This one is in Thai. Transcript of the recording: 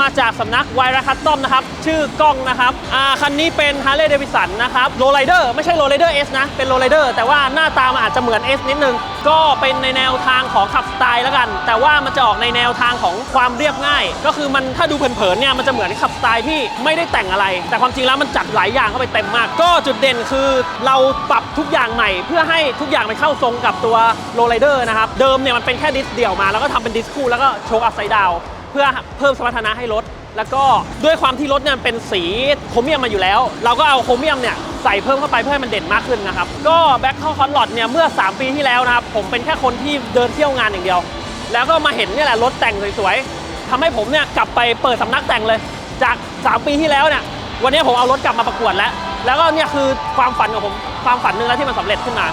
มาจากสำนักไวรัคัตตอมนะครับ ชื่อกล้องนะครับอ่าคันนี้เป็น Harley Davidson นะครับโรไ i เดอร์ไม่ใช่โรไ i เดอร์ S นะ เป็นโรไ i เดอร์แต่ว่าหน้าตามันอาจจะเหมือน S นิดนึง ก็เป็นในแนวทางของขับสไตล์แล้วกัน แต่ว่ามันจะออกในแนวทางของความเรียบง่าย ก็คือมันถ้าดูเผินๆเนี่ยมันจะเหมือนขับสไตล์ที่ไม่ได้แต่งอะไร แต่ความจริงแล้วมันจัดหลายอย่างเข้าไปเต็มมาก ก็จุดเด่นคือเราปรับทุกอย่างใหม่ เพื่อให้ทุกอย่างมันเข้าทรงกับตัวโรไ i เดอร์นะครับเดิมเนี่ยมันเป็นแค่ดิสเดี่ยวมาแล้วก็ทำเป็นดิสคู่แล้วก็โชว์อัพไซด์ดาว เพื่อเพิ่มสมรรถนะให้รถ แล้วก็ด้วยความที่รถเนี่ยเป็นสีโครเมียมมาอยู่แล้ว เราก็เอาโครเมียมเนี่ยใส่เพิ่มเข้าไปเพื่อให้มันเด่นมากขึ้นนะครับ ก็แบ็คเข้าคอนลอดเนี่ยเมื่อ 3 ปีที่แล้วนะครับ ผมเป็นแค่คนที่เดินเที่ยวงานอย่างเดียว แล้วก็มาเห็นนี่แหละรถแต่งสวยๆทำให้ผมเนี่ยกลับไปเปิดสำนักแต่งเลย จาก 3 ปีที่แล้วเนี่ยวันนี้ผมเอารถกลับมาประกวดแล้ว แล้วก็เนี่ยคือความฝันของผมความฝันหนึ่งแล้วที่มันสำเร็จขึ้นมา